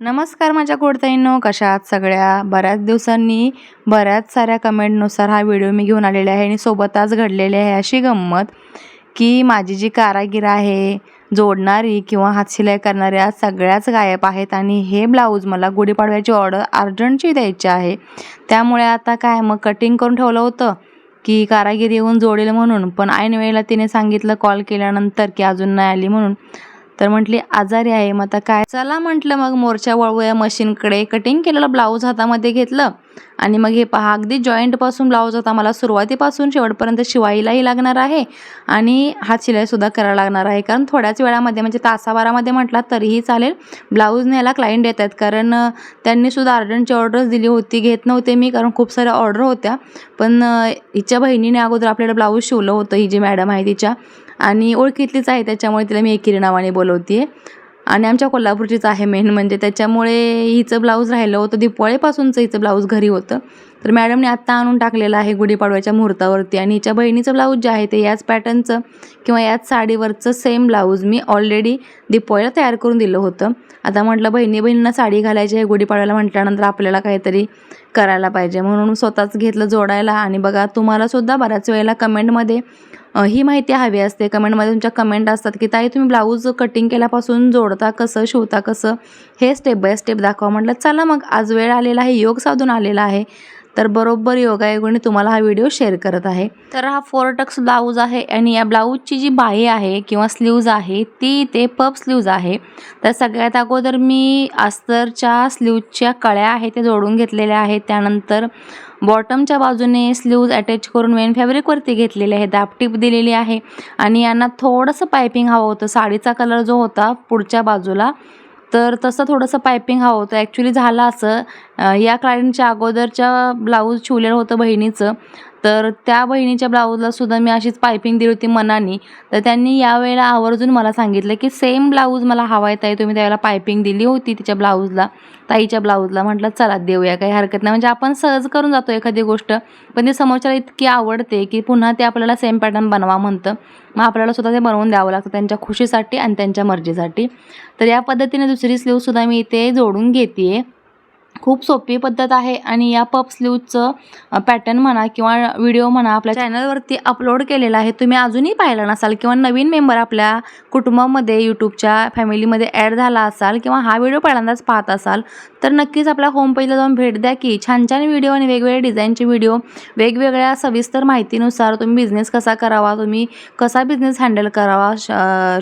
नमस्कार माझ्या गोडताईंनो कशा आहात सगळ्या? बऱ्याच दिवसांनी बऱ्याच साऱ्या कमेंटनुसार हा व्हिडिओ मी घेऊन आलेला आहे आणि सोबतच घडलेली आहे अशी गंमत की माझी जी कारागीर आहे जोडणारी किंवा हातशिलाई करणाऱ्या सगळ्याच गायब आहेत आणि हे ब्लाऊज मला गुढीपाडव्याची ऑर्डर अर्जंटची द्यायची आहे. त्यामुळे आता काय मग कटिंग करून ठेवलं होतं की कारागीर येऊन जोडेल म्हणून. पण ऐन वेळेला तिने सांगितलं कॉल केल्यानंतर की अजून नाही आली म्हणून. तर म्हटली आजारी आहे मग आता काय? चला म्हटलं मग मोर्चा वळवूया मशीनकडे. कटिंग केलेलं ब्लाऊज हातामध्ये घेतलं. आणि मग हे पहा अगदी जॉईंटपासून ब्लाऊज आता मला सुरुवातीपासून शेवटपर्यंत शिवायलाही लागणार आहे. आणि हात शिलाईसुद्धा करायला लागणार आहे. कारण थोड्याच वेळामध्ये म्हणजे तासाबारामध्ये म्हटला तरीही चालेल ब्लाऊज न्यायला क्लायंट येत आहेत. कारण त्यांनीसुद्धा अर्जंटची ऑर्डर्स दिली होती घेत नव्हते मी कारण खूप साऱ्या ऑर्डर होत्या. पण हिच्या बहिणीने अगोदर आपल्याला ब्लाऊज शिवलं होतं ही जी मॅडम आहे तिच्या. आणि ओळखीतलीच आहे त्याच्यामुळे तिला मी एकेरी नावाने बोलवते आणि आमच्या कोल्हापूरचीच आहे मेन म्हणजे त्याच्यामुळे हिचं ब्लाऊज राहिलं होतं दिपोळेपासूनचं हिचं ब्लाऊज घरी होतं. तर मॅडमने आत्ता आणून टाकलेलं आहे गुढीपाडव्याच्या मुहूर्तावरती आणि हिच्या बहिणीचं ब्लाऊज जे आहे ते याच पॅटर्नचं किंवा याच साडीवरचं सेम ब्लाऊज मी ऑलरेडी दिपवाळीला तयार करून दिलं होतं. आता म्हटलं बहिणी बहिणींना साडी घालायची आहे गुढीपाडव्याला म्हटल्यानंतर आपल्याला काहीतरी करायला पाहिजे. म्हणून स्वतःच घेतलं जोडायला आणि बघा तुम्हालासुद्धा बऱ्याच वेळेला कमेंटमध्ये ही माहिती हवी असते. कमेंटमध्ये तुमच्या कमेंट असतात की ताई तुम्ही ब्लाऊज कटिंग केल्यापासून जोडता कसं शिवता कसं? हे स्टेप बाय स्टेप दाखवा. म्हटलं चला मग आज वेळ आलेला आहे योग साधून आलेला आहे. तर बरोबर योगायोगाने तुम्हाला हा व्हिडिओ शेअर करत आहे. तर हा फोर टक्स ब्लाऊज आहे आणि या ब्लाऊजची जी बाही आहे किंवा स्लीव्ज आहे ती ते पप स्लीव्ज आहे. तर सगळ्यात अगोदर मी अस्तरच्या स्लीवच्या कळ्या आहेत त्या जोडून घेतलेल्या आहेत. त्यानंतर बॉटमच्या बाजूने स्लीव्ज अटॅच करून मेन फॅब्रिकवरती घेतलेले आहे दापटीप दिलेली आहे. आणि यांना थोडंसं पायपिंग हवं होतं. साडीचा कलर जो होता पुढच्या बाजूला तर तसं थोडंसं पायपिंग हवं होतं. ॲक्च्युली झालं असं. या क्लायंटच्या अगोदरच्या ब्लाऊज शिवलेलं होतं बहिणीचं. तर त्या बहिणीच्या ब्लाऊजला सुद्धा मी अशीच पायपिंग दिली होती मनाने. तर त्यांनी यावेळेला आवर्जून मला सांगितलं की सेम ब्लाऊज मला हवा आहे ताई तुम्ही त्यावेळेला पायपिंग दिली होती तिच्या ब्लाऊजला ताईच्या ब्लाऊजला म्हटलं चला देऊया काही हरकत नाही. म्हणजे आपण सहज करून जातो एखादी गोष्ट पण ती समोरच्याला इतकी आवडते की पुन्हा ते आपल्याला सेम पॅटर्न बनवा म्हणतं. मग आपल्याला सुद्धा ते बनवून द्यावं लागतं त्यांच्या खुशीसाठी आणि त्यांच्या मर्जीसाठी. तर या पद्धतीने दुसरी स्लीवसुद्धा मी इथे जोडून घेते आहे खूप सोपी पद्धत आहे आणि या पप स्लीवचं पॅटर्न म्हणा किंवा व्हिडिओ म्हणा आपल्या चॅनलवरती अपलोड केलेला आहे. तुम्ही अजूनही पाहिला नसाल किंवा नवीन मेंबर आपल्या कुटुंबामध्ये यूट्यूबच्या फॅमिलीमध्ये ॲड झाला असाल किंवा हा व्हिडिओ पहिल्यांदाच पाहत असाल तर नक्कीच आपल्या होम पेजला जाऊन भेट द्या की छान छान व्हिडिओ आणि वेगवेगळ्या डिझाईनचे व्हिडिओ वेगवेगळ्या सविस्तर माहितीनुसार तुम्ही बिझनेस कसा करावा तुम्ही कसा बिझनेस हँडल करावा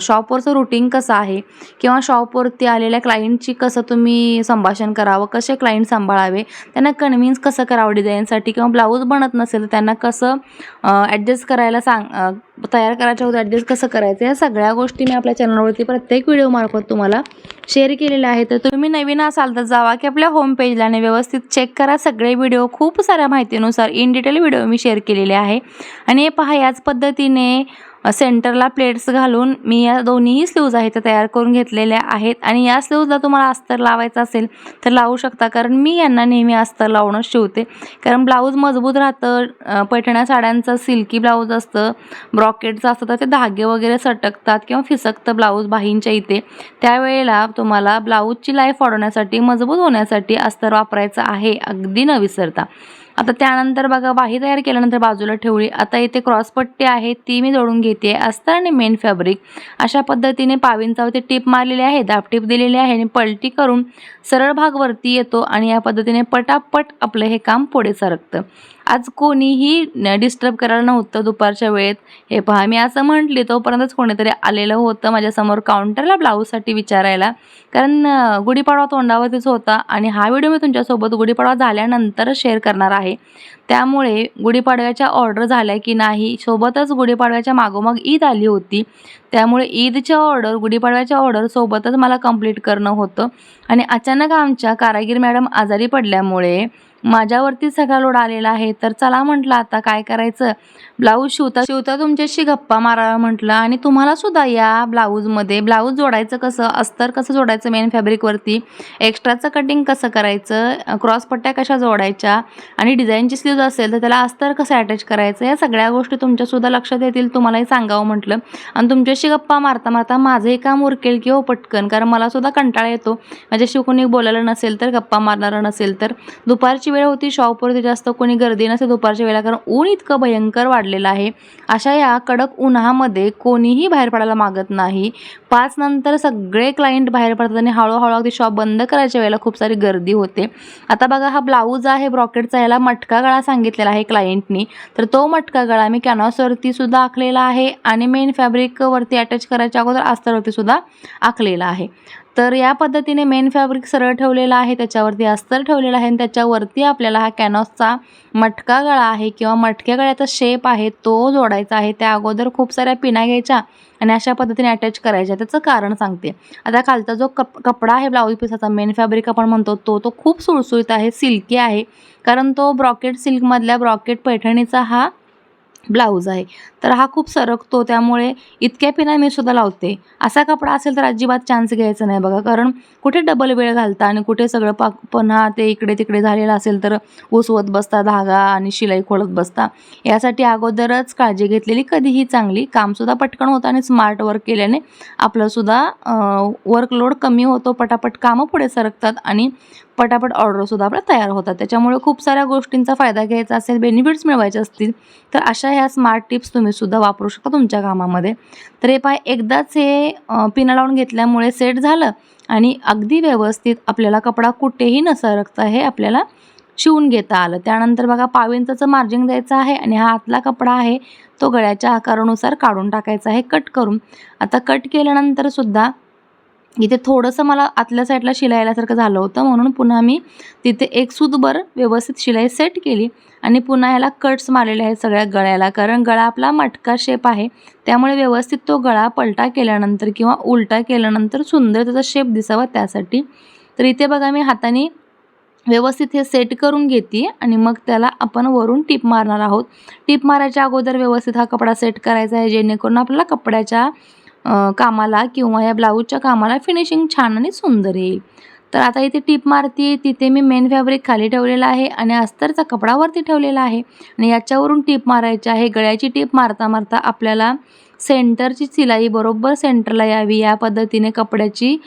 शॉपवरचं रुटीन कसं आहे किंवा शॉपवरती आलेल्या क्लायंटची कसं तुम्ही संभाषण करावं कसे क्लायंट सांभाळावे. त्यांना कन्व्हिन्स कसं करावं डिझाईनसाठी किंवा ब्लाऊज बनत नसेल तर त्यांना कसं ॲडजस्ट करायला सांग तयार करायच्या होतं ॲडजस्ट कसं करायचं? या सगळ्या गोष्टी मी आपल्या चॅनलवरती प्रत्येक व्हिडिओमार्फत तुम्हाला शेअर केलेल्या आहेत. तर तुम्ही नवीन असाल तर जावा की आपल्या होम पेजला आणि व्यवस्थित चेक करा. सगळे व्हिडिओ खूप साऱ्या माहितीनुसार इन डिटेल व्हिडिओ मी शेअर केलेले आहे. आणि हे पहा याच पद्धतीने सेंटरला प्लेट्स घालून मी या दोन्हीही स्लीव्ज आहेत त्या तयार करून घेतलेल्या आहेत. आणि या स्लीव्जला तुम्हाला अस्तर लावायचं असेल तर लावू शकता कारण मी यांना नेहमी अस्तर लावणं शिवते. कारण ब्लाऊज मजबूत राहतं पैठण्या साड्यांचं सिल्की ब्लाऊज असतं ब्रॉकेटचं असतं तर ते धागे वगैरे सटकतात किंवा फिसकतं ब्लाऊज बाहींच्या इथे. त्यावेळेला तुम्हाला ब्लाऊजची लाईफ वाढवण्यासाठी मजबूत होण्यासाठी अस्तर वापरायचं आहे. अगदी न विसरता. आता त्यानंतर बघा बाही तयार केल्यानंतर बाजूला ठेवली. आता इथे क्रॉसपट्टी आहे ती मी जोडून घेते. अस्तर आणि मेन फॅब्रिक. अशा पद्धतीने पाविंचावरती टीप मारलेली आहे दाबटीप दिलेली आहे आणि पलटी करून सरळ भागवरती येतो आणि या पद्धतीने पटापट आपलं हे काम पुढे सरकतं. आज कोणीही डिस्टर्ब करायला नव्हतं दुपारच्या वेळेत. हे पहा मी असं म्हटले तोपर्यंतच कोणीतरी आलेलं होतं माझ्यासमोर काउंटरला ब्लाऊजसाठी विचारायला. कारण गुढीपाडवा तोंडावरतीच होता आणि हा व्हिडिओ मी तुमच्यासोबत गुढीपाडवा झाल्यानंतरच शेअर करणार आहे. त्यामुळे गुढीपाडव्याच्या ऑर्डर झाल्या की नाही सोबतच गुढीपाडव्याच्या मागोमाग ईद आली होती. त्यामुळे ईदच्या ऑर्डर गुढीपाडव्याच्या ऑर्डर सोबतच मला कंप्लीट करणं होतं. आणि अचानक आमच्या कारागीर मॅडम आजारी पडल्यामुळे माझ्यावरती सगळा लोड आलेला आहे. तर चला म्हटलं आता काय करायचं? ब्लाऊज शिवता शिवता तुमच्याशी गप्पा मारावा म्हटलं आणि तुम्हाला सुद्धा या ब्लाऊजमध्ये ब्लाऊज जोडायचं कसं अस्तर कसं जोडायचं मेन फॅब्रिकवरती एक्स्ट्राचं कटिंग कसं करायचं? क्रॉस पट्ट्या कशा जोडायच्या? आणि डिझाईनची स्लीव्ज असेल तर त्याला अस्तर कसं अटॅच करायचं? या सगळ्या गोष्टी तुमच्यासुद्धा लक्षात येतील तुम्हालाही सांगावं म्हटलं. आणि तुमच्याशी गप्पा मारता मारता माझंही काम उरकेल हो पटकन कारण मला सुद्धा कंटाळा येतो. माझ्याशी कोणी बोलायला नसेल तर गप्पा मारणारं नसेल तर. दुपारची वेळ होती शॉपवरती जास्त कोणी गर्दी नसेल दुपारच्या वेळेला कारण ऊन इतकं भयंकर वाढलेलं आहे. अशा या कडक उन्हामध्ये कोणीही बाहेर पडायला मागत नाही. पाच नंतर सगळे क्लायंट बाहेर पडतात आणि हळूहळू अगदी शॉप बंद करायच्या वेळेला खूप सारी गर्दी होते. आता बघा हा ब्लाऊज आहे ब्रॉकेटचा याला मटका गळा सांगितलेला आहे क्लायंटनी तर तो मटका गळा मी कॅनॉसवरती सुद्धा आखलेला आहे आणि मेन फॅब्रिकवरती अटॅच करायच्या अगोदर अस्तरवरती सुद्धा आखलेला आहे. तर या पद्धतीने मेन फॅब्रिक सरळ ठेवलेला आहे त्याच्यावरती अस्तर ठेवलेला आहे आणि त्याच्यावरती आपल्याला हा कॅनॉसचा मटका गळा आहे किंवा मटक्या गळ्याचा शेप आहे तो जोडायचा आहे. त्या अगोदर खूप साऱ्या पिना घ्यायच्या आणि अशा पद्धतीने अटॅच करायच्या. त्याचं कारण सांगते. आता खालचा जो कप कपडा आहे ब्लाऊज पिसाचा मेन फॅब्रिक आपण म्हणतो तो तो खूप सुळसुळीत आहे सिल्की आहे. कारण तो ब्रॉकेट सिल्कमधल्या ब्रॉकेट पैठणीचा हा ब्लाऊज आहे. तर हा खूप सरकतो त्यामुळे इतक्या पिना मी सुद्धा लावते. असा कपडा असेल तर अजिबात चान्स घ्यायचा नाही बघा. कारण कुठे डबल वेळ घालता आणि कुठे सगळं पाक पन्हा ते इकडे तिकडे झालेलं असेल तर उसवत बसता धागा आणि शिलाई खोळत बसता. यासाठी अगोदरच काळजी घेतलेली कधीही चांगली. कामसुद्धा पटकन होतं आणि स्मार्ट वर्क केल्याने आपलंसुद्धा वर्कलोड कमी होतो. पटापट कामं पुढे सरकतात आणि पटापट ऑर्डरसुद्धा आपल्या तयार होतात. त्याच्यामुळे खूप साऱ्या गोष्टींचा फायदा घ्यायचा असेल बेनिफिट्स मिळवायचे असतील तर अशा ह्या स्मार्ट टिप्स तुम्ही सुद्धा वापरू शकता तुमच्या कामामध्ये. तर हे पाय एकदाच हे पिना लावून घेतल्यामुळे सेट झालं आणि अगदी व्यवस्थित आपल्याला कपडा कुठेही न सरकता हे आपल्याला शिवून घेता आलं. त्यानंतर बघा पाविंचाचं मार्जिंग द्यायचं आहे आणि हा आतला कपडा आहे तो गळ्याच्या आकारानुसार काढून टाकायचा आहे कट करून. आता कट केल्यानंतरसुद्धा इथे थोडंसं मला आतल्या साईडला शिलायलासारखं झालं होतं म्हणून पुन्हा मी तिथे एक सूतभर व्यवस्थित शिलाई सेट केली आणि पुन्हा ह्याला कट्स मारलेले आहेत सगळ्या गळ्याला कारण गळा आपला मटका शेप आहे. त्यामुळे व्यवस्थित तो गळा पलटा केल्यानंतर किंवा उलटा केल्यानंतर सुंदर त्याचा शेप दिसावा त्यासाठी. तर इथे बघा मी हाताने व्यवस्थित हे सेट करून घेते आणि मग त्याला आपण वरून टीप मारणार आहोत. टीप मारायच्या अगोदर व्यवस्थित हा कपडा सेट करायचा आहे जेणेकरून आपल्याला कपड्याच्या कामाला किंवा या ब्लाऊजच्या कामाला फिनिशिंग छान आणि सुंदर येईल. तर आता इथे टीप मारते तिथे मी मेन फॅब्रिक खाली ठेवलेला आहे आणि अस्तरचा कपडावरती ठेवलेला आहे. आणि याच्यावरून टीप मारायची आहे. गळ्याची टीप मारता मारता आपल्याला सेंटरची शिलाई बरोबर सेंटरला यावी. या पद्धतीने कपड्याची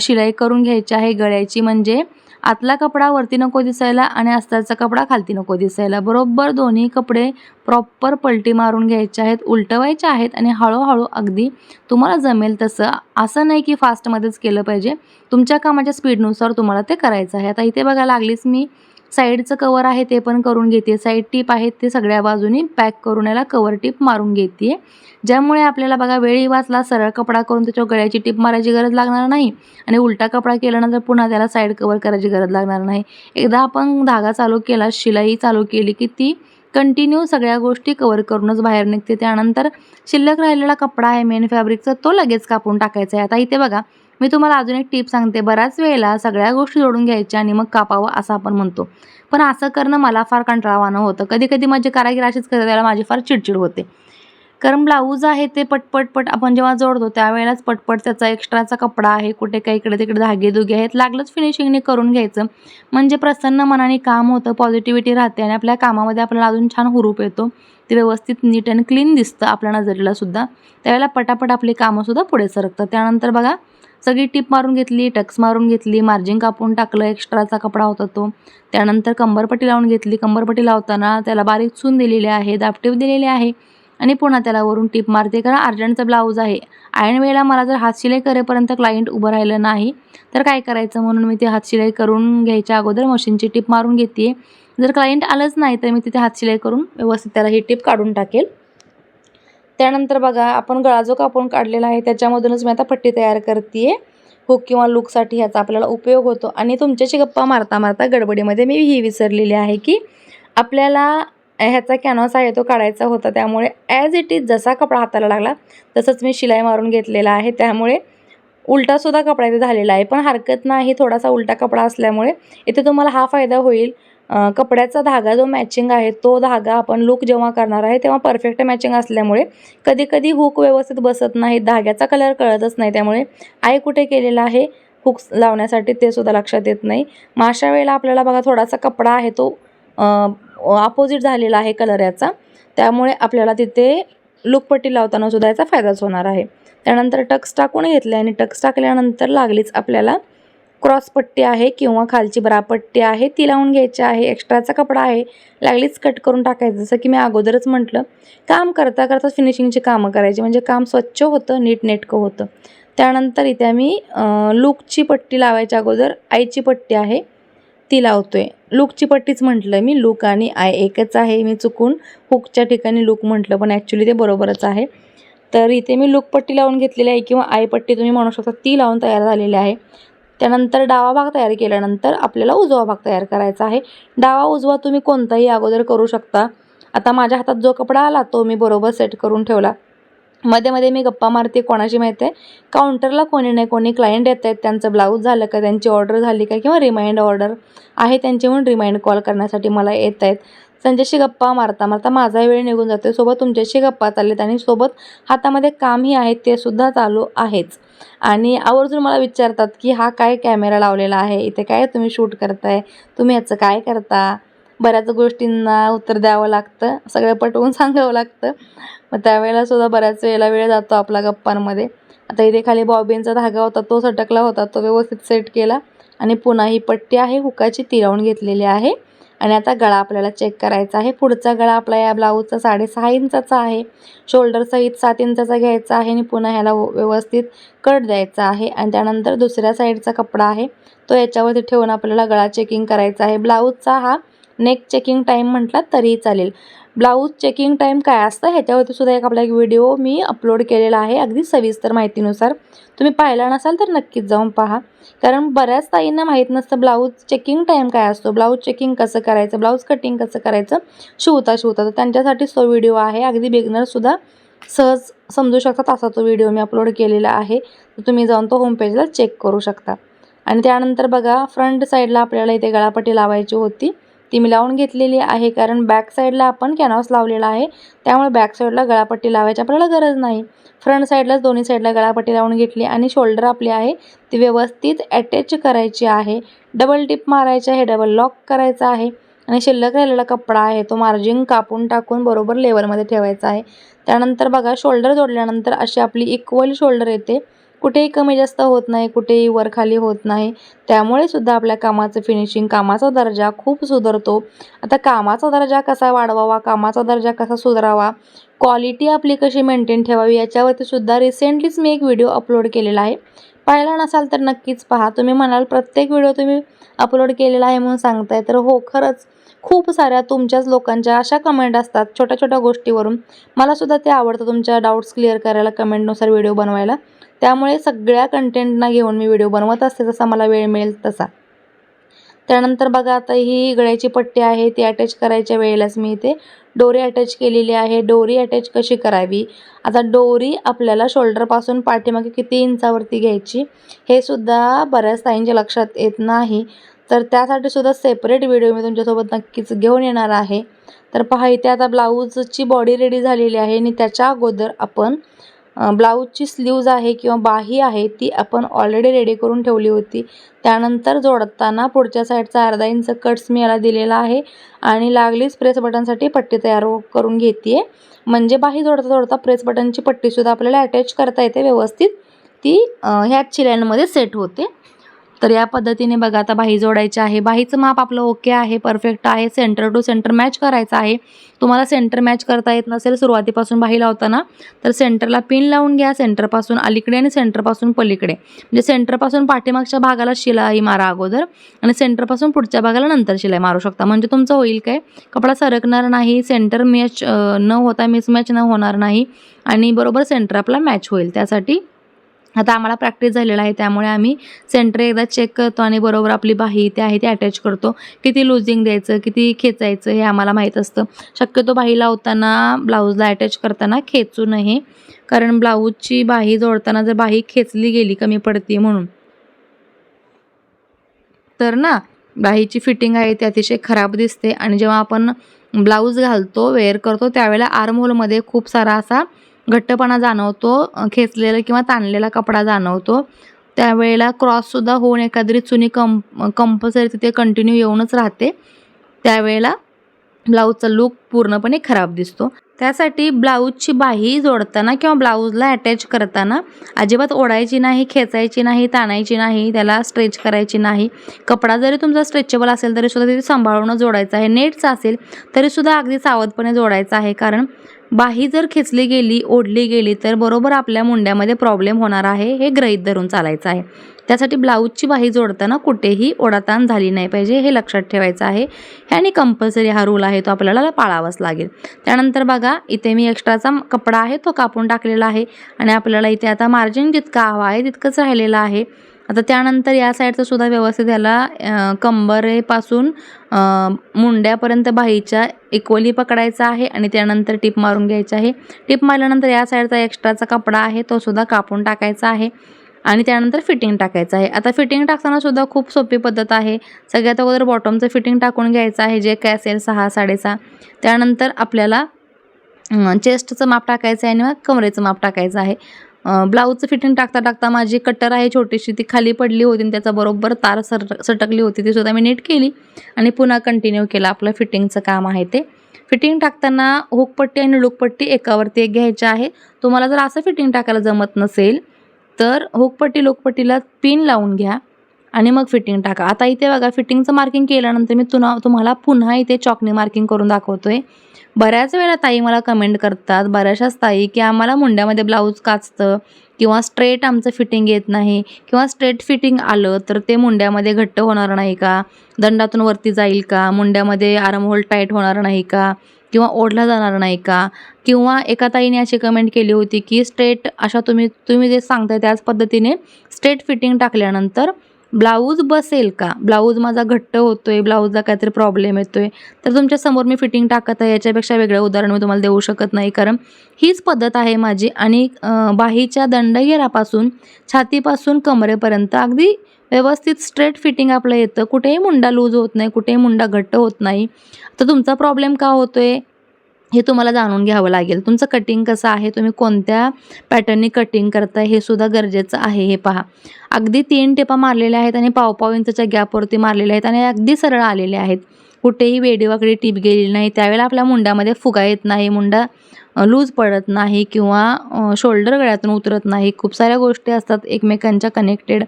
शिलाई करून घ्यायची आहे. गळ्याची म्हणजे आतला कपडा वरती नको दिसायला आणि अस्ताचा कपडा खालती नको दिसायला. बरोबर दोन्ही कपडे प्रॉपर पलटी मारून घ्यायचे आहेत उलटवायचे आहेत आणि हळूहळू अगदी तुम्हाला जमेल तसं. असं नाही की फास्टमध्येच केलं पाहिजे. तुमच्या कामाच्या स्पीडनुसार तुम्हाला ते करायचं आहे. आता इथे बघा लागलीच मी साईडचं कवर आहे ते पण करून घेते. साईड टीप आहेत ते सगळ्या बाजूनी पॅक करून याला कवर टीप मारून घेते. ज्यामुळे आपल्याला बघा वेळही वाचला सरळ कपडा करून त्याच्यावर गळ्याची टीप मारायची गरज लागणार नाही आणि उलटा कपडा केल्यानंतर पुन्हा त्याला साईड कवर करायची गरज लागणार नाही. एकदा आपण धागा चालू केला शिलाई चालू केली की ती कंटिन्यू सगळ्या गोष्टी कवर करूनच बाहेर निघते. त्यानंतर शिल्लक राहिलेला कपडा आहे मेन फॅब्रिकचा तो लगेच कापून टाकायचा आहे. आता इथे बघा मी तुम्हाला अजून एक टीप सांगते. बऱ्याच वेळेला सगळ्या गोष्टी जोडून घ्यायच्या आणि मग कापावं असं आपण म्हणतो. पण असं करणं मला फार कंटाळवानं होतं. कधी कधी माझे कारागीर अशीच करत त्याला माझी फार चिडचिड होते. कारण ब्लाऊज आहे ते पटपट पट आपण जेव्हा जोडतो त्यावेळेलाच पटपट त्याचा एक्स्ट्राचा कपडा आहे कुठे काही इकडे तिकडे धागे दुगे आहेत लागलंच फिनिशिंगने करून घ्यायचं. म्हणजे प्रसन्न मनाने काम होतं पॉझिटिव्हिटी राहते आणि आपल्या कामामध्ये आपल्याला अजून छान हुरूप येतो. ते व्यवस्थित नीट अँड क्लीन दिसतं आपल्या नजरेला सुद्धा. त्यावेळेला पटापट आपली कामंसुद्धा पुढे सरकतात. त्यानंतर बघा सगळी टिप मारून घेतली टक्स मारून घेतली मार्जिन कापून टाकलं एक्स्ट्राचा कपडा होता तो. त्यानंतर कंबरपट्टी लावून घेतली. कंबरपट्टी लावताना त्याला बारीक चून दिलेली आहे दापटीप दिलेली आहे आणि पुन्हा त्याला वरून टिप मारते. कारण अर्जंटचा ब्लाऊज आहे. ऐन वेळेला मला जर हातशिलाई करेपर्यंत क्लायंट उभं राहिलं नाही तर काय करायचं? म्हणून मी ते हातशिलाई करून घ्यायच्या अगोदर मशीनची टिप मारून घेते जर क्लायंट आलंच नाही तर मी तिथे हातशिलाई करून व्यवस्थित त्याला ही टिप काढून टाकेल. त्यानंतर बघा आपण गळा जो कापून काढलेला आहे त्याच्यामधूनच मी आता पट्टी तयार करते हुक किंवा लुकसाठी ह्याचा आपल्याला उपयोग होतो. आणि तुमच्याशी गप्पा मारता मारता गडबडीमध्ये मी ही विसरलेली आहे की आपल्याला ह्याचा कॅनव्हास आहे तो काढायचा होता. त्यामुळे ॲज इट इज जसा कपडा हाताला लागला तसंच मी शिलाई मारून घेतलेला आहे. त्यामुळे उलटासुद्धा कपडा इथे झालेला आहे. पण हरकत नाही थोडासा उलटा कपडा असल्यामुळे इथे तुम्हाला हा फायदा होईल. कपड्याचा धागा जो मॅचिंग आहे तो धागा आपण लुक जेव्हा करणार आहे तेव्हा परफेक्ट मॅचिंग असल्यामुळे कधी कधी हुक व्यवस्थित बसत नाही धाग्याचा कलर कळतच नाही त्यामुळे आई कुठे केलेला आहे हुक्स लावण्यासाठी ते सुद्धा लक्षात येत नाही. मग अशा वेळेला आपल्याला बघा थोडासा कपडा आहे तो अपोजिट झालेला आहे कलर याचा त्यामुळे आपल्याला तिथे लुकपट्टी लावताना सुद्धा याचा फायदाच होणार आहे. त्यानंतर टक्स टाकून घेतले आणि टक्स टाकल्यानंतर लागलीच आपल्याला क्रॉस पट्टी आहे किंवा खालची बरापट्टी आहे ती लावून घ्यायची आहे एक्स्ट्राचा कपडा आहे लागलीच कट करून टाकायचं. जसं की मी अगोदरच म्हटलं काम करता करता फिनिशिंगची कामं करायची म्हणजे काम स्वच्छ होतं नीटनेटकं होतं. त्यानंतर इथे आम्ही लूकची पट्टी लावायच्या अगोदर आईची पट्टी आहे ती लावतो आहे लूकची पट्टीच म्हटलं मी लूक आणि आय एकच आहे मी चुकून हुकच्या ठिकाणी लूक म्हटलं पण ॲक्च्युली ते बरोबरच आहे. तर इथे मी लूक पट्टी लावून घेतलेली आहे किंवा आय पट्टी तुम्ही म्हणू शकता ती लावून तयार झालेली आहे. त्यानंतर डावा भाग तयार केल्यानंतर आपल्याला उजवा भाग तयार करायचा आहे. डावा उजवा तुम्ही कोणताही अगोदर करू शकता. आता माझ्या हातात जो कपडा आला तो मी बरोबर सेट करून ठेवला. मध्ये मध्ये मी गप्पा मारते कोणाची माहिती आहे काउंटरला कोणी नाही कोणी क्लायंट येत आहेत त्यांचं ब्लाऊज झालं का त्यांची ऑर्डर झाली का किंवा रिमाइंड ऑर्डर आहे त्यांची म्हणून रिमाइंड कॉल करण्यासाठी मला येत आहेत त्यांच्याशी गप्पा मारता मारता माझा वेळ निघून जातो सोबत तुमच्याशी गप्पा चाललेत आणि सोबत हातामध्ये कामही आहे ते सुद्धा चालू आहेच. आणि आवर्जून मला विचारतात की हा काय कॅमेरा लावलेला आहे? इथे काय तुम्ही शूट करताय? तुम्ही याचं काय करता? बऱ्याच गोष्टींना उत्तर द्यावं लागतं. सगळं पटवून सांगावं लागतं. मग त्यावेळेलासुद्धा बऱ्याच वेळेला वेळ जातो आपला गप्पांमध्ये. आता इथे खाली बॉबींचा धागा होता तो सटकला होता तो व्यवस्थित सेट केला आणि पुन्हा ही पट्टी आहे हुकाची ती लावून घेतलेली आहे. आणि आता गळा आपल्याला चेक करायचा आहे. पुढचा गळा आपला या ब्लाऊजचा साडेसहा इंचाचा आहे. शोल्डर सहित सात इंचाचा घ्यायचा आहे आणि पुन्हा ह्याला व्यवस्थित कट द्यायचा आहे. आणि त्यानंतर दुसऱ्या साईडचा कपडा आहे. तो याच्यावरती ठेवून आपल्याला गळा चेकिंग करायचा आहे. ब्लाऊजचा हा नेक चेकिंग टाईम म्हटला तरीही चालेल. ब्लाऊज चेकिंग टाईम काय असतं ह्याच्यावरती सुद्धा एक आपला एक व्हिडिओ मी अपलोड केलेला आहे अगदी सविस्तर माहितीनुसार. तुम्ही पाहिला नसाल तर नक्कीच जाऊन पहा. कारण बऱ्याच ताईंना माहीत नसतं ब्लाऊज चेकिंग टाईम काय असतो ब्लाऊज चेकिंग कसं करायचं ब्लाऊज कटिंग कसं करायचं शिवता शिवता. तर त्यांच्यासाठीच तो व्हिडिओ आहे अगदी बिगनरसुद्धा सहज समजू शकतात असा तो व्हिडिओ मी अपलोड केलेला आहे. तर तुम्ही जाऊन तो होमपेजला चेक करू शकता. आणि त्यानंतर बघा फ्रंट साईडला आपल्याला इथे गळापट्टी लावायची होती. ती मी लावून घेतलेली आहे कारण बॅक साईडला आपण कॅनव्हास लावलेला आहे. त्यामुळे बॅक साईडला गळापट्टी लावायची आपल्याला गरज नाही. फ्रंट साईडलाच दोन्ही साईडला गळापट्टी लावून घेतली आणि शोल्डर आपली आहे ती व्यवस्थित अटॅच करायची आहे. डबल टिप मारायची आहे डबल लॉक करायचा आहे. आणि शिल्लक राहिलेला कपडा आहे तो मार्जिंग कापून टाकून बरोबर लेवलमध्ये ठेवायचा आहे. त्यानंतर बघा शोल्डर जोडल्यानंतर अशी आपली इक्वल शोल्डर येते. कुठेही कमी जास्त होत नाही कुठेही वरखाली होत नाही. त्यामुळे सुद्धा आपल्या कामाचं फिनिशिंग कामाचा दर्जा खूप सुधारतो. आता कामाचा दर्जा कसा वाढवावा कामाचा दर्जा कसा सुधारावा क्वालिटी आपली कशी मेंटेन ठेवावी याच्यावरती सुद्धा रिसेंटलीच मी एक व्हिडिओ अपलोड केलेला आहे. पाहिला नसाल तर नक्कीच पहा. तुम्ही म्हणाल प्रत्येक व्हिडिओ तुम्ही अपलोड केलेला आहे म्हणून सांगताय. तर हो खरंच. खूप साऱ्या तुमच्याच लोकांच्या अशा कमेंट असतात छोट्या छोट्या गोष्टीवरून मलासुद्धा ते आवडतं तुमच्या डाऊट्स क्लिअर करायला कमेंटनुसार व्हिडिओ बनवायला. त्यामुळे सगळ्या कंटेंटना घेऊन मी व्हिडिओ बनवत असते जसा मला वेळ मिळेल तसा. त्यानंतर बघा आता ही गळ्याची पट्टी आहे ती अटॅच करायच्या वेळेलाच मी इथे डोरी अटॅच केलेली आहे. डोरी अटॅच कशी करावी? आता डोरी आपल्याला शोल्डरपासून पाठीमागे किती इंचावरती घ्यायची हे सुद्धा बऱ्याच ताईंच्या लक्षात येत नाही. तर त्यासाठी सुद्धा सेपरेट व्हिडिओ मी तुमच्यासोबत नक्कीच घेऊन येणार आहे. तर पहा इथे आता ब्लाऊजची बॉडी रेडी झालेली आहे आणि त्याच्या अगोदर आपण ब्लाऊजची स्लीव्ज आहे किंवा बाही आहे ती आपण ऑलरेडी रेडी करून ठेवली होती. त्यानंतर जोडताना पुढच्या साईडचा अर्धा इंच कट्स मी याला दिलेला आहे आणि लागलीच प्रेस बटनसाठी पट्टी तयार करून घेते म्हणजे बाही जोडता जोडता प्रेस बटनची पट्टीसुद्धा आपल्याला अटॅच करता येते व्यवस्थित. ती ह्याच चिल्यांमध्ये सेट होते. तर या पद्धतीने बघा आता बाही जोडायची आहे. बाहीचं माप आपलं ओके आहे परफेक्ट आहे सेंटर टू सेंटर मॅच करायचं आहे. तुम्हाला सेंटर मॅच करता येत नसेल सुरुवातीपासून बाही लावताना तर सेंटरला पिन लावून घ्या सेंटरपासून अलीकडे आणि सेंटरपासून पलीकडे. म्हणजे सेंटरपासून पाठीमागच्या भागाला शिलाई मारा अगोदर आणि सेंटरपासून पुढच्या भागाला नंतर शिलाई मारू शकता. म्हणजे तुमचं होईल काय? कपडा सरकणार नाही सेंटर मॅच न होता मिसमॅच न होणार नाही आणि बरोबर सेंटर आपला मॅच होईल. त्यासाठी आता आम्हाला प्रॅक्टिस झालेला आहे त्यामुळे आम्ही सेंटर एकदा चेक करतो आणि बरोबर आपली बाही ते आहे ते अटॅच करतो. किती लुझिंग द्यायचं किती खेचायचं हे आम्हाला माहीत असतं. शक्यतो बाही लावताना ब्लाऊजला अटॅच करताना खेचू नये कारण ब्लाऊजची बाही जोडताना जर बाही खेचली गेली कमी पडते म्हणून. तर ना बाहीची फिटिंग आहे ती अतिशय खराब दिसते. आणि जेव्हा आपण ब्लाऊज घालतो वेअर करतो त्यावेळेला आर्महोलमध्ये खूप सारा असा घट्टपणा जाणवतो खेचलेला किंवा ताणलेला कपडा जाणवतो. त्यावेळेला क्रॉससुद्धा होऊन एखादी चुनी कम कंपल्सरी तिथे कंटिन्यू येऊनच राहते. त्यावेळेला ब्लाऊजचा लूक पूर्णपणे खराब दिसतो. त्यासाठी ब्लाऊजची बाही जोडताना किंवा ब्लाऊजला अटॅच करताना अजिबात ओढायची नाही खेचायची नाही ताणायची नाही त्याला स्ट्रेच करायची नाही. कपडा जरी तुमचा स्ट्रेचेबल असेल तरीसुद्धा तिथे सांभाळून जोडायचा आहे. नेटचा असेल तरीसुद्धा अगदी सावधपणे जोडायचा आहे. कारण बाही जर खेचली गेली ओढली गेली तर बरोबर आपल्या मुंड्यामध्ये प्रॉब्लेम होणार आहे हे ग्रहित धरून चालायचं आहे. त्यासाठी ब्लाऊजची बाही जोडताना कुठेही ओढाताण झाली नाही पाहिजे हे लक्षात ठेवायचं आहे. हे आणि कंपल्सरी हा रूल आहे तो आपल्याला पाळावाच लागेल. त्यानंतर बघा इथे मी एक्स्ट्राचा कपडा आहे तो कापून टाकलेला आहे. आणि आपल्याला इथे आता मार्जिन जितका हवा आहे तितकंच राहिलेलं आहे. आता त्यानंतर या साईडचं सुद्धा व्यवस्थित याला कंबरेपासून मुंड्यापर्यंत बाहीच्या इक्वली पकडायचा आहे आणि त्यानंतर टिप मारून घ्यायची आहे. टिप मारल्यानंतर या साईडचा एक्स्ट्राचा कपडा आहे तो सुद्धा कापून टाकायचा आहे आणि त्यानंतर फिटिंग टाकायचं आहे. आता फिटिंग टाकताना सुद्धा खूप सोपी पद्धत आहे. सगळ्यात अगोदर बॉटमचं फिटिंग टाकून घ्यायचं आहे जे काय असेल सहा साडेसहा. त्यानंतर आपल्याला चेस्टचं माप टाकायचं आहे आणि मग कमरेचं माप टाकायचं आहे. ब्लाऊजचं फिटिंग टाकता टाकता माझी कटर आहे छोटीशी ती खाली पडली होती आणि त्याचा बरोबर तार सर सटकली होती ती सुद्धा मी नीट केली आणि पुन्हा कंटिन्यू केलं आपलं फिटिंगचं काम आहे ते. फिटिंग टाकताना हुकपट्टी आणि लुकपट्टी एकावरती एक घ्यायची आहे. तुम्हाला जर असं फिटिंग टाकायला जमत नसेल तर हुकपट्टी लोकपट्टीला पिन लावून घ्या. आणि मग फिटिंग टाका. आता इथे बघा फिटिंगचं मार्किंग केल्यानंतर मी तुना तुम्हाला पुन्हा इथे चॉकने मार्किंग करून दाखवतोय. बऱ्याच वेळा ताई मला कमेंट करतात बऱ्याचशाच ताई की आम्हाला मुंड्यामध्ये ब्लाऊज काचतं किंवा स्ट्रेट आमचं फिटिंग येत नाही किंवा स्ट्रेट फिटिंग आलं तर ते मुंड्यामध्ये घट्ट होणार नाही का? दंडातून वरती जाईल का? मुंड्यामध्ये आरामहोल टाईट होणार नाही का? किंवा ओढला जाणार नाही का? किंवा एका ताईने अशी कमेंट केली होती की स्ट्रेट अशा तुम्ही तुम्ही जे सांगताय त्याच पद्धतीने स्ट्रेट फिटिंग टाकल्यानंतर ब्लाऊज बसेल का? ब्लाऊज माझा घट्ट होतो आहे ब्लाऊजला काहीतरी प्रॉब्लेम येतो आहे तर तुमच्यासमोर मी फिटिंग टाकत आहे याच्यापेक्षा वेगळं उदाहरण मी तुम्हाला देऊ शकत नाही. कारण हीच पद्धत आहे माझी आणि बाहीच्या दंडगेरापासून छातीपासून कमरेपर्यंत अगदी व्यवस्थित स्ट्रेट फिटिंग आपलं येतं. कुठेही मुंडा लूज होत नाही कुठेही मुंडा घट्ट होत नाही. तर तुमचा प्रॉब्लेम का होतो आहे हे तुम्हाला जाणून घ्यावं लागेल. तुमचं कटिंग कसं आहे? तुम्ही कोणत्या पॅटर्ननी कटिंग करताय? हे सुद्धा गरजेचं आहे हे पहा. अगदी तीन टेपा मारलेल्या आहेत आणि पावपाव इंचच्या गॅपवरती मारलेल्या आहेत आणि अगदी सरळ आलेले आहेत. कुठेही वेडीवाकडे टीप गेलेली नाही. त्यावेळेला आपल्या मुंड्यामध्ये फुगा येत नाही मुंडा लूज पडत नाही किंवा शोल्डर गळ्यातून उतरत नाही. खूप साऱ्या गोष्टी असतात एकमेकांच्या कनेक्टेड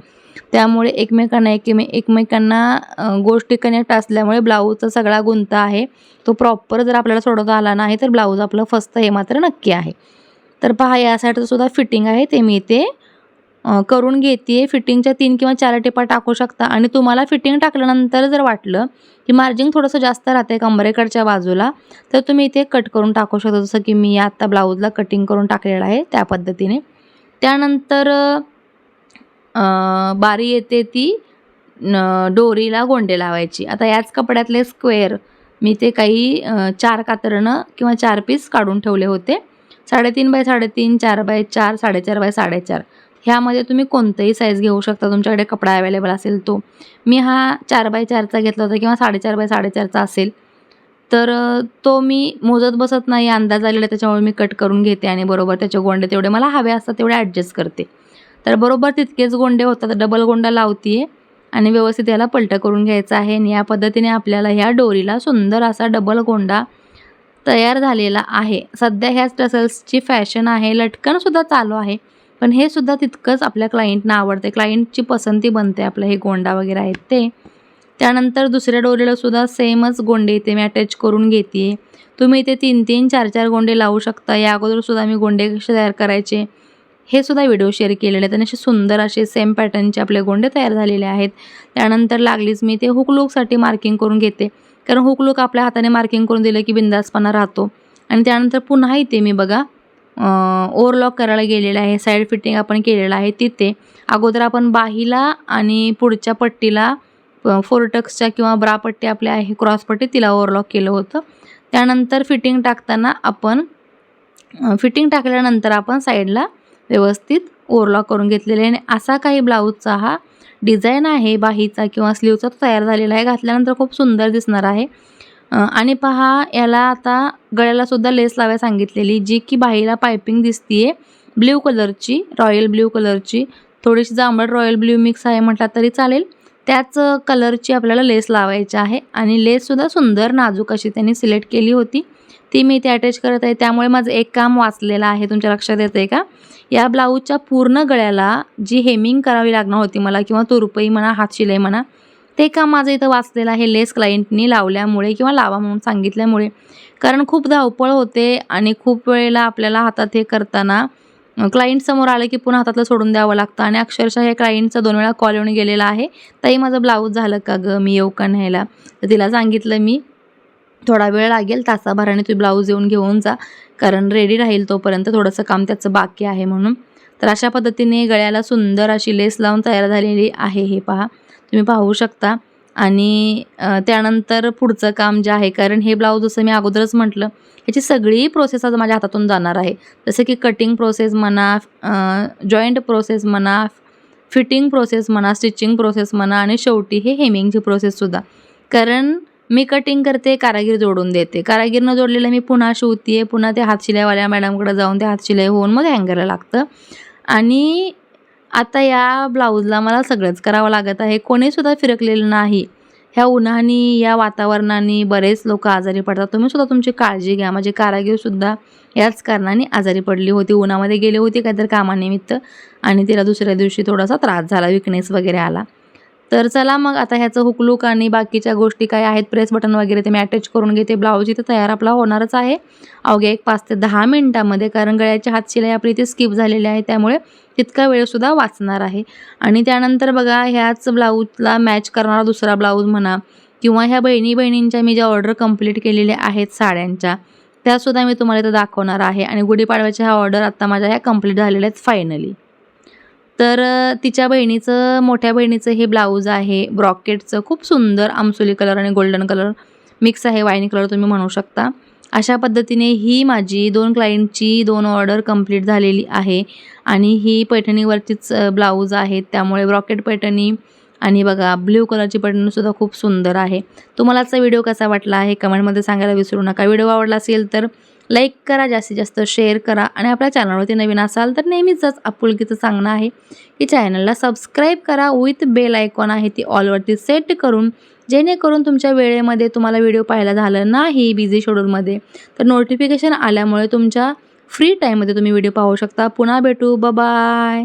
त्यामुळे एकमेकांना एकमे एकमेकांना गोष्टी कनेक्ट असल्यामुळे ब्लाऊजचा सगळा गुंता आहे. तो प्रॉपर जर आपल्याला सोडवता आला नाही तर ब्लाऊज आपलं फसतं हे मात्र नक्की आहे. तर पहा या सुद्धा फिटिंग आहे. ते मी इथे करून घेते फिटिंगच्या तीन किंवा चार टिपा टाकू शकता. आणि तुम्हाला फिटिंग टाकल्यानंतर जर वाटलं की मार्जिन थोडंसं जास्त राहते कंबरेकडच्या बाजूला तर तुम्ही इथे कट करून टाकू शकता. जसं की मी आत्ता ब्लाऊजला कटिंग करून टाकलेलं आहे त्या पद्धतीने. त्यानंतर बारी येते ती डोरीला गोंडे लावायची. आता याच कपड्यातले स्क्वेअर मी ते काही चार कातरणं किंवा चार पीस काढून ठेवले होते. साडेतीन बाय साडेतीन चार बाय चार साडेचार बाय साडेचार. ह्यामध्ये तुम्ही कोणतंही साईज घेऊ शकता. तुमच्याकडे कपडा अवेलेबल असेल तो. मी हा चार बाय चारचा घेतला होता किंवा साडेचार बाय साडेचारचा असेल. तर तो मी मोजत बसत नाही. अंदाज आलेला त्याच्यामुळे मी कट करून घेते आणि बरोबर त्याचे गोंडे तेवढे मला हवे असतात तेवढे ॲडजस्ट करते. तर बरोबर तितकेच गोंडे होतात डबल गोंडा लावतीये आणि व्यवस्थित याला पलटं करून घ्यायचं आहे. आणि या पद्धतीने आपल्याला ह्या डोरीला सुंदर असा डबल गोंडा तयार झालेला आहे. सध्या ह्याच टसल्सची फॅशन आहे लटकनसुद्धा चालू आहे. पण हे सुद्धा तितकंच आपल्या क्लायंटना आवडते. क्लायंटची पसंती बनते आपलं हे गोंडा वगैरे आहेत ते. त्यानंतर दुसऱ्या डोरीला सुद्धा सेमच गोंडे इथे मी अटॅच करून घेते तुम्ही इथे तीन तीन चार चार गोंडे लावू शकता. या अगोदरसुद्धा मी गोंडे कसे तयार करायचे? हे सुद्धा व्हिडिओ शेअर केलेले आहेत आणि असे सुंदर असे सेम पॅटर्नचे आपले गोंडे तयार झालेले आहेत. त्यानंतर लागलीच मी ते हुक लुकसाठी मार्किंग करून घेते. कारण हुक लूक आपल्या हाताने मार्किंग करून दिलं की बिंदासपणा राहतो. आणि त्यानंतर पुन्हा इथे मी बघा ओव्हरलॉक करायला गेलेलं आहे. साईड फिटिंग आपण केलेलं आहे तिथे. अगोदर आपण बाहीला आणि पुढच्या पट्टीला फोरटक्सच्या किंवा ब्रा पट्टी आपल्या आहे क्रॉस पट्टी तिला ओव्हरलॉक केलं होतं. त्यानंतर फिटिंग टाकताना आपण फिटिंग टाकल्यानंतर आपण साईडला व्यवस्थित ओरला करून घेतलेले आहे. आणि असा काही ब्लाऊजचा हा डिझाईन आहे बाहीचा किंवा स्लीवचा तो तयार झालेला आहे. घातल्यानंतर खूप सुंदर दिसणार आहे. आणि पहा याला आता गळ्यालासुद्धा लेस लावायला सांगितलेली जी की बाहीला पायपिंग दिसतीये. ब्ल्यू कलरची रॉयल ब्ल्यू कलरची. थोडीशी जांभळ रॉयल ब्ल्यू मिक्स आहे म्हटला तरी चालेल. त्याच कलरची आपल्याला लेस लावायची आहे. आणि लेससुद्धा सुंदर नाजूक अशी त्यांनी सिलेक्ट केली होती. ती मी इथे अटॅच करत आहे. त्यामुळे माझं एक काम वाचलेलं आहे. तुमच्या लक्षात येतं आहे का? या ब्लाऊजच्या पूर्ण गळ्याला जी हेमिंग करावी लागणार होती मला किंवा तुरपई म्हणा हातशिलाई म्हणा ते काम माझं इथं वाचलेलं आहे. लेस क्लायंटनी लावल्यामुळे किंवा लावा म्हणून सांगितल्यामुळे. कारण खूप धावपळ होते आणि खूप वेळेला आपल्याला हातात हे करताना क्लायंट समोर आलं की पुन्हा हातातलं सोडून द्यावं लागतं. आणि अक्षरशः हे क्लायंटचा दोन वेळा कॉल येऊन गेलेला आहे. ताई माझं ब्लाऊज झालं का गं? मी येऊ का न्यायला? तर तिला सांगितलं मी. थोडा वेळ लागेल तासाभराने तुम्ही ब्लाऊज येऊन घेऊन जा. कारण रेडी राहील तोपर्यंत थोडंसं काम त्याचं बाकी आहे म्हणून. तर अशा पद्धतीने गळ्याला सुंदर अशी लेस लावून तयार झालेली आहे हे पहा. तुम्ही पाहू शकता. आणि त्यानंतर पुढचं काम जे आहे कारण हे ब्लाऊज जसं मी अगोदरच म्हटलं ह्याची सगळी प्रोसेस आज माझ्या हातातून जाणार आहे. जसं की कटिंग प्रोसेस म्हणा जॉईंट प्रोसेस म्हणा फिटिंग प्रोसेस म्हणा स्टिचिंग प्रोसेस म्हणा आणि शेवटी हे हेमिंगची प्रोसेससुद्धा कारण मी कटिंग करते कारागीर जोडून देते. कारागीरनं जोडलेलं मी पुन्हा शिवते पुन्हा ते हातशिलाईवाल्या मॅडमकडे जाऊन ते हातशिलाई होऊन मग हँगरला लागतं. आणि आता या ब्लाऊजला मला सगळंच करावं लागत आहे. कोणीसुद्धा फिरकलेलं नाही. ह्या उन्हाने या वातावरणाने बरेच लोक आजारी पडतात. तुम्ही सुद्धा तुमची काळजी घ्या. माझी कारागीरसुद्धा याच कारणाने आजारी पडली होती. उन्हामध्ये गेली होती काहीतरी कामानिमित्त आणि तिला दुसऱ्या दिवशी थोडासा त्रास झाला. विकनेस वगैरे आला. तर चला मग आता ह्याचं हुकलूक आणि बाकीच्या गोष्टी काय आहेत प्रेस बटन वगैरे ते मी अटॅच करून घेते. ब्लाऊज इथं तयार आपला होणारच आहे. अवघ्या एक पाच ते दहा मिनटामध्ये कारण गळ्याची हातशिलाई आपली इथे स्किप झालेली आहे त्यामुळे तितका वेळसुद्धा वाचणार आहे. आणि त्यानंतर बघा ह्याच ब्लाऊजला मॅच करणारा दुसरा ब्लाऊज म्हणा किंवा ह्या बहिणी बहिणींच्या मी ज्या ऑर्डर कंप्लीट केलेल्या आहेत साड्यांच्या त्यासुद्धा मी तुम्हाला इथं दाखवणार आहे. आणि गुढीपाडव्याच्या ह्या ऑर्डर आत्ता माझ्या ह्या कंप्लीट झालेल्या आहेत फायनली तर तिच्या बहिणीचं मोठ्या बहिणीचं हे ब्लाऊज आहे ब्रॉकेटचं खूप सुंदर आमसुली कलर आणि गोल्डन कलर मिक्स आहे वाईन कलर तुम्ही म्हणू शकता. अशा पद्धतीने ही माझी दोन क्लायंटची दोन ऑर्डर कंप्लीट झालेली आहे आणि ही पैठणीवरतीच ब्लाऊज आहेत त्यामुळे ब्रॉकेट पैठणी आणि बघा ब्ल्यू कलरची पैठणीसुद्धा खूप सुंदर आहे. तुम्हाला आजचा व्हिडिओ कसा वाटला आहे कमेंटमध्ये सांगायला विसरू नका. व्हिडिओ आवडला असेल तर लाईक करा जास्तीत जास्त शेअर करा आणि आपल्या चॅनलवरती नवीन असाल तर नेहमीचंच आपुलकीचं सांगणं आहे की चॅनलला सबस्क्राईब करा विथ बेल आयकॉन आहे ती ऑलवरती सेट करून. जेणेकरून तुमच्या वेळेमध्ये तुम्हाला व्हिडिओ पाहायला झालं नाही बिझी शेड्यूलमध्ये तर नोटिफिकेशन आल्यामुळे तुमच्या फ्री टाईममध्ये तुम्ही व्हिडिओ पाहू शकता. पुन्हा भेटू. बाय